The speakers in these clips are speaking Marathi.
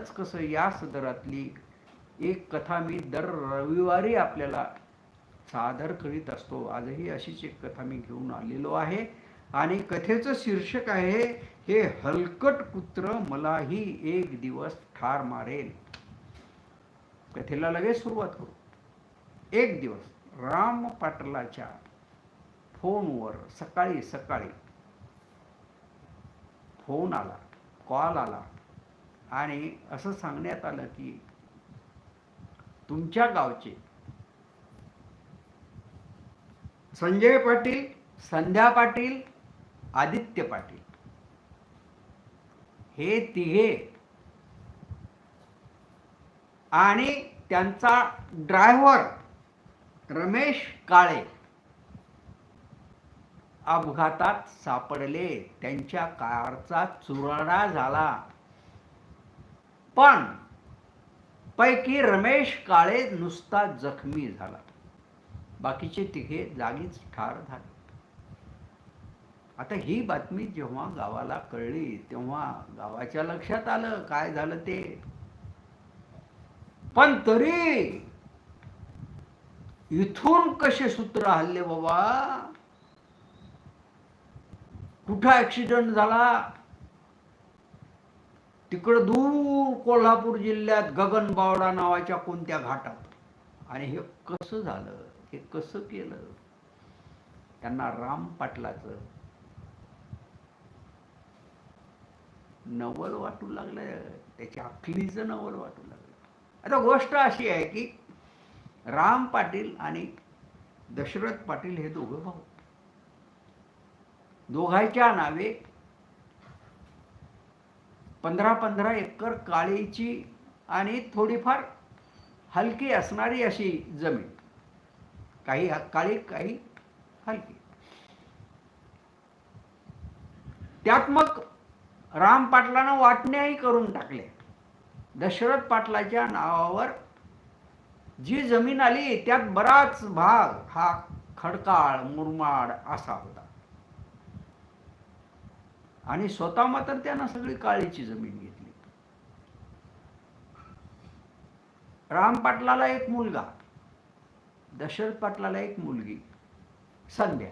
कसं या सदरातली एक कथा मी दर रविवारी आपल्याला सादर करीत असतो. आजही अशीच एक कथा मी घेऊन आलेलो आहे. आणि कथेचं शीर्षक आहे हे हलकट पुत्र मलाही एक दिवस ठार मारेल. कथेला लगेच सुरुवात करू. एक दिवस राम पाटलाच्या फोनवर सकाळी सकाळी फोन आला कॉल आला. आणि असं सांगण्यात आलं की तुमच्या गावचे संजय पाटील संध्या पाटील आदित्य पाटील हे तिघे आणि त्यांचा ड्रायव्हर रमेश काळे अपघातात सापडले. त्यांच्या कारचा चुराडा झाला. पण पैकी रमेश काळे नुसता जखमी झाला. बाकीचे तिघे जागीच ठार झाले. आता ही बातमी जेव्हा गावाला कळली तेव्हा गावाच्या लक्षात आलं काय झालं ते. पण तरी इथून कसे सूत्र हल्ले बाबा? कुठं ऍक्सिडेंट झाला? तिकडं दूर कोल्हापूर जिल्ह्यात गगनबावडा नावाच्या कोणत्या घाटात. आणि हे कसं झालं हे कसं केलं? त्यांना राम पाटलाचं नवल वाटू लागलं त्याच्या अखलीचं नवल वाटू लागलं आता गोष्ट अशी आहे की राम पाटील आणि दशरथ पाटील हे दोघं भाऊ. दोघांच्या नावे पंधरा पंधरा एकर काळीची आणि थोडीफार हलकी असणारी अशी जमीन. काही काळी काही हलकी. त्यात मग राम पाटलानं वाटण्याही करून टाकले. दशरथ पाटलाच्या नावावर जी जमीन आली त्यात बराच भाग हा खडकाळ मुरमाड असा होता. आणि स्वतः मात्र त्यांना सगळी काळीची जमीन घेतली. राम पाटलाला एक मुलगा दशरथ पाटलाला एक मुलगी संध्या.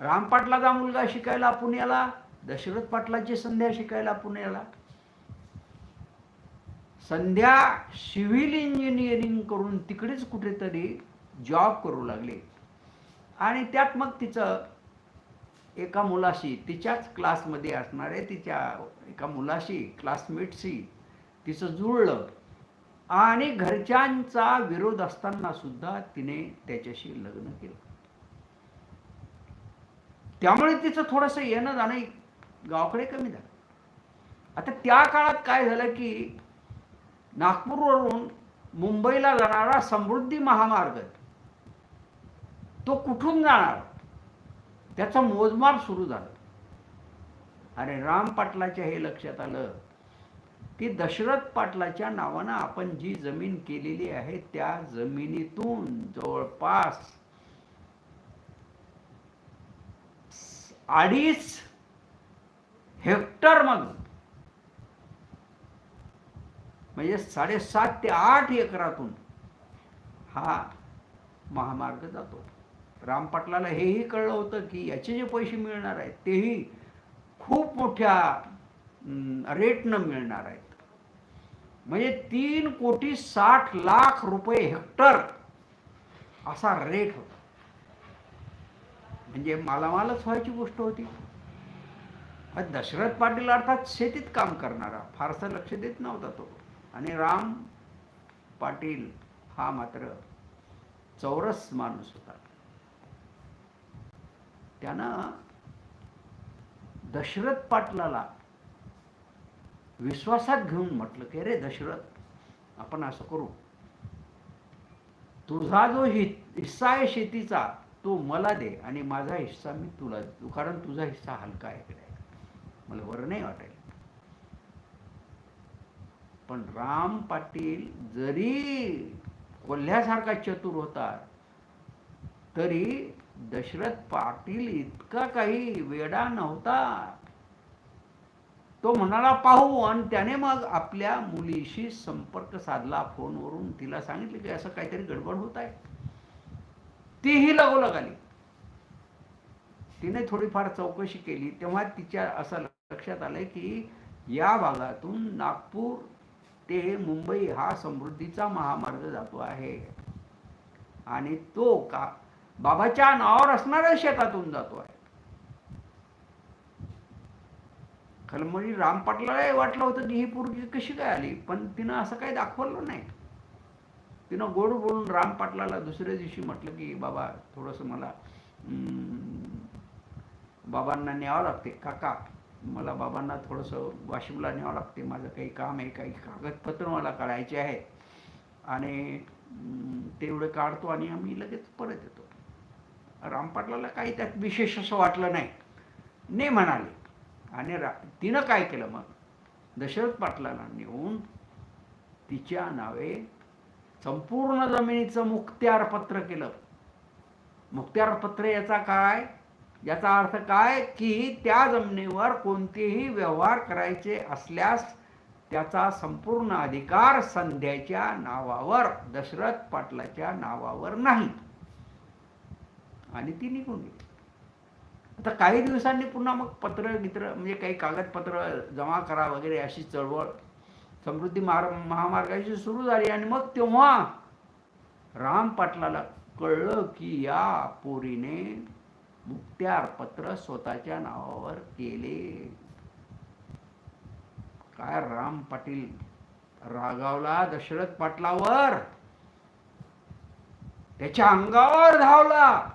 राम पाटलाचा मुलगा शिकायला पुण्याला दशरथ पाटलाची संध्या शिकायला पुण्याला. संध्या सिव्हिल इंजिनिअरिंग करून तिकडेच कुठेतरी जॉब करू लागले. आणि त्यात मग तिचं एका मुलाशी तिच्याच क्लासमध्ये असणाऱ्या तिच्या एका मुलाशी क्लासमेटशी तिचं जुळलं. आणि घरच्यांचा विरोध असताना सुद्धा तिने त्याच्याशी लग्न केलं. त्यामुळे तिचं थोडंसं येणं जाणं गावाकडे कमी झालं. आता त्या काळात काय झालं की नागपूरवरून मुंबईला जाणारा समृद्धी महामार्ग तो कुठून जाणार? त्याचं मोजमाप सुरू झालं. अरे राम पाटलाच्या हे लक्षात आलं की दशरथ पाटलाच्या नावानं आपण जी जमीन केलेली आहे त्या जमिनीतून जवळपास अडीच हेक्टर मग म्हणजे साडेसात ते आठ एकरातून हा महामार्ग जातो. राम पाटलाला हेही कळलं होतं की याचे जे पैसे मिळणार आहेत तेही खूप मोठ्या रेटनं मिळणार आहेत. म्हणजे तीन कोटी साठ लाख रुपये हेक्टर असा रेट होता. म्हणजे मालामालच व्हायची गोष्ट होती. दशरथ पाटील अर्थात शेतीत काम करणारा फारसं लक्ष देत नव्हता तो. आणि राम पाटील हा मात्र चौरस माणूस होता. त्यानं दशरथ पाटलाला विश्वासात घेऊन म्हटलं की रे दशरथ आपण असं करू. तुझा जो हि हिस्सा आहे शेतीचा तो मला दे आणि माझा हिस्सा मी तुला देतो कारण तुझा हिस्सा हलका आहे इकडे. मला बरं नाही वाटेल पण राम पाटील जरी कोल्ह्यासारखा चतुर होता तरी दशरथ पाटील इतका काही वेडा नव्हता. तो म्हणाला पाहू. आणि त्याने मग आपल्या मुलीशी संपर्क साधला फोनवरून. तिला सांगितलं की असं काहीतरी गडबड होत आहे. तीही लगोलग आली. तिने थोडीफार चौकशी केली. तेव्हा तिच्या असं लक्षात आलं की या भागातून नागपूर ते मुंबई हा समृद्धीचा महामार्ग जातो आहे. आणि तो का बाबाच्या नावावर असणाऱ्या शेतातून जातो आहे खरं म्हणजे वाटलं होतं की ही पोरगी कशी काय आली पण तिनं असं काही दाखवलं नाही. तिनं गोड बोलून रामपाटलाला दुसऱ्या दिवशी म्हटलं की बाबा थोडंसं मला बाबांना न्यावं लागते. काका मला बाबांना थोडंसं वाशिमला न्यावं लागते. माझं काही काम आहे काही कागदपत्र मला काढायचे आहे आणि तेवढं काढतो आणि आम्ही लगेच परत येतो. रामपाटलाला काही त्यात विशेष असं वाटलं नाही. ने म्हणाले आणि रा तिनं काय केलं मग? दशरथ पाटलाला नेऊन तिच्या नावे संपूर्ण जमिनीचं मुक्त्यारपत्र केलं. मुक्त्यारपत्र याचा काय? याचा अर्थ काय? की त्या जमिनीवर कोणतेही व्यवहार करायचे असल्यास त्याचा संपूर्ण अधिकार संध्याच्या नावावर दशरथ पाटलाच्या नावावर नाही. आणि ती निघून गेली. आता काही दिवसांनी पुन्हा मग पत्र गित्र म्हणजे काही कागदपत्र जमा करा वगैरे अशी चळवळ समृद्धी मार महामार्गाची सुरू झाली. आणि मग तेव्हा राम पाटलाला कळलं की या पोरीने मुक्त्यार पत्र स्वतःच्या नावावर केले. काय राम पाटील रागावला दशरथ पाटलावर? त्याच्या अंगावर धावला.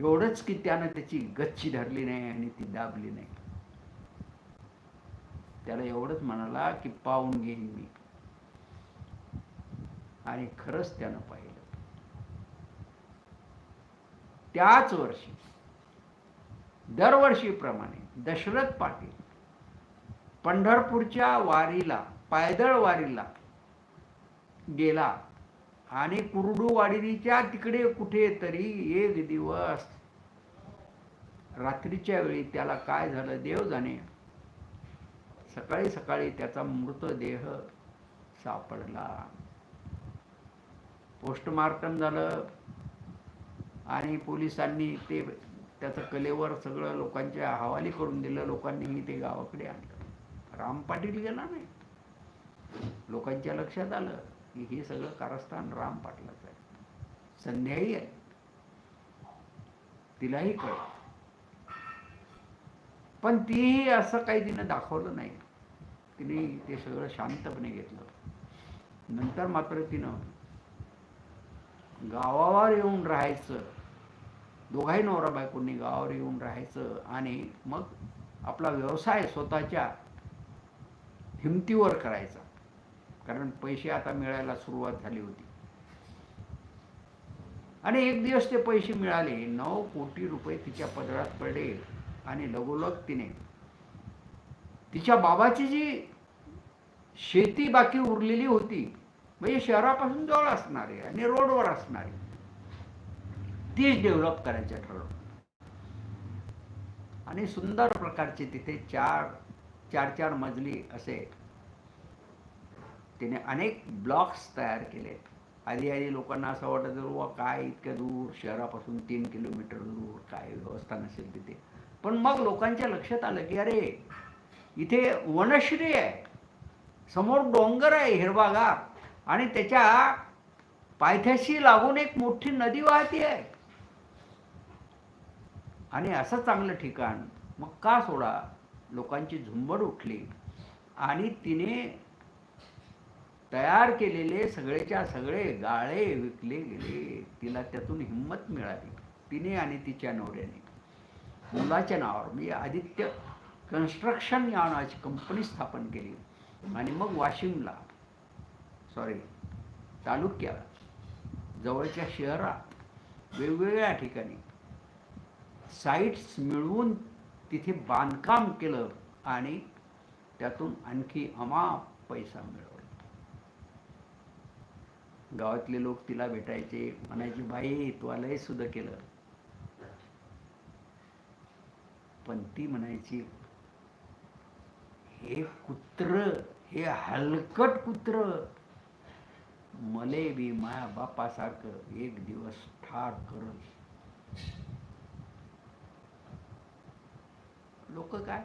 एवढंच की त्यानं त्याची गच्ची धरली नाही आणि ती दाबली नाही. त्याला एवढंच म्हणाला की पाहून घेईन मी. आणि खरंच त्यानं पाहिलं. त्याच वर्षी दरवर्षीप्रमाणे दशरथ पाटील पंढरपूरच्या वारीला पायदळ वारीला गेला. आणि कुरडूवाडीच्या तिकडे कुठेतरी एक दिवस रात्रीच्या वेळी त्याला काय झालं देव जाणे सकाळी सकाळी त्याचा मृतदेह सापडला. पोस्टमार्टम झालं आणि पोलिसांनी ते त्याचं कलेवर सगळं लोकांच्या हवाली करून दिलं. लोकांनीही ते गावाकडे आणलं. राम पाटील गेला नाही. लोकांच्या लक्षात आलं. की हे सगळं कारस्थान राम पाटलाचं आहे. संध्याही आहे तिलाही कळ पण तीही असं काही तिनं दाखवलं नाही. तिने ते सगळं शांतपणे घेतलं. नंतर मात्र तिनं गावावर येऊन राहायचं. दोघाही नवरा बायकोंनी गावावर येऊन राहायचं आणि मग आपला व्यवसाय स्वतःच्या हिमतीवर करायचा. कारण पैसे आता मिळायला सुरुवात झाली होती. आणि एक दिवस ते पैसे मिळाले. नऊ कोटी रुपये तिच्या पदरात पडले आणि लगोलग तिने तिच्या बाबाची जी शेती बाकी उरलेली होती म्हणजे शहरापासून जवळ असणारी आणि रोडवर असणारी तीच डेव्हलप करायचं ठरवलं. आणि सुंदर प्रकारचे तिथे चार चार चार मजली असे तिने अनेक ब्लॉक्स तयार केले. आधी आधी लोकांना असं वाटायचं वा काय इतक्या दूर शहरापासून तीन किलोमीटर दूर काय व्यवस्था नसेल तिथे. पण मग लोकांच्या लक्षात आलं की अरे इथे वनश्री आहे. समोर डोंगर आहे हिरवागार. आणि त्याच्या पायथ्याशी लागून एक मोठी नदी वाहती आहे. आणि असं चांगलं ठिकाण मग का सोडा? लोकांची झुंबड उठली. आणि तिने तयार केलेले सगळेच्या सगळे गाळे विकले गेले. तिला त्यातून हिंमत मिळाली. तिने आणि तिच्या नवऱ्याने. मुलाच्या नावावर. म्हणजे आदित्य कन्स्ट्रक्शन या नावाची कंपनी स्थापन केली. आणि मग वाशिमला सॉरी तालुक्यात जवळच्या शहरात वेगवेगळ्या ठिकाणी साईट्स मिळवून तिथे बांधकाम केलं आणि त्यातून आणखी अमाप पैसा मिळवला. गावातले लोक तिला भेटायचे म्हणायचे बाई तू आलंय सुद्धा केलं. पण ती म्हणायची हे कुत्र हे हलकट कुत्र मले बी माया बापासारखं एक दिवस ठार करल लोक काय?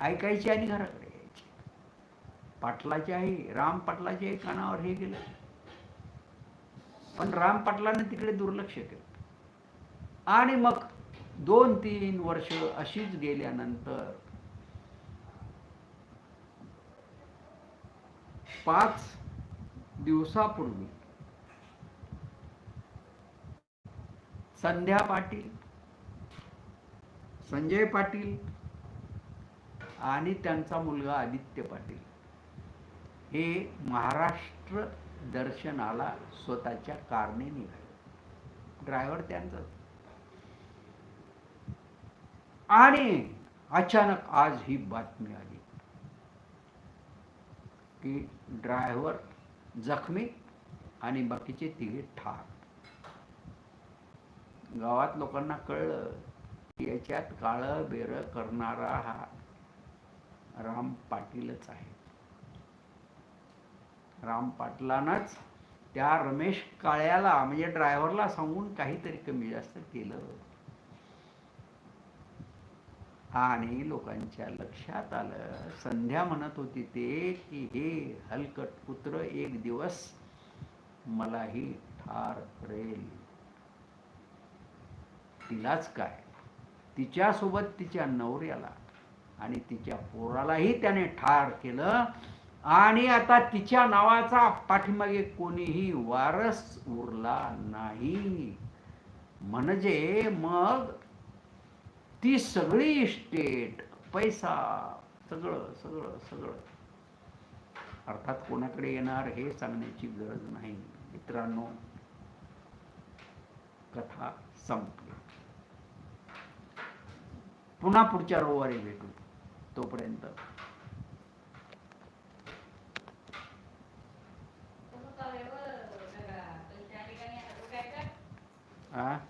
ऐकायची आणि घराकडे. यायचे आहे राम पाटलाच्या कानावर हे गेलं पण राम पाटलाने तिकडे दुर्लक्ष केलं. आणि मग दोन तीन वर्ष अशीच गेल्यानंतर पाच दिवसापूर्वी संध्या पाटील संजय पाटील आणि त्यांचा मुलगा आदित्य पाटील हे महाराष्ट्र दर्शनाला स्वतःच्या कारने निघाले. ड्रायव्हर त्यांचाच. आणि अचानक आज ही बातमी आली. की ड्रायव्हर जखमी आणि बाकीचे तिघे ठार. गावात लोकांना कळलं की याच्यात काळं बेर करणारा हा राम पाटीलच आहे. राम पाटलानंच त्या रमेश काळ्याला म्हणजे ड्रायव्हरला सांगून काहीतरी कमी जास्त केलं. आणि लोकांच्या लक्षात आलं संध्या म्हणत होती ते की हे हलकट पुत्र एक दिवस मलाही ठार करेल. तिलाच काय? तिच्यासोबत तिच्या नवऱ्याला आणि तिच्या पोरालाही त्याने ठार केलं. आणि आता तिच्या नावाचा पाठीमागे कोणीही वारस उरला नाही. म्हणजे मग ती सगळी इस्टेट पैसा सगळं सगळं सगळं. अर्थात कोणाकडे येणार हे सांगण्याची गरज नाही. मित्रांनो कथा संपली. पुन्हा पुढच्या रविवारी भेटू. तोपर्यंत त्या ठिकाणी आता काय आ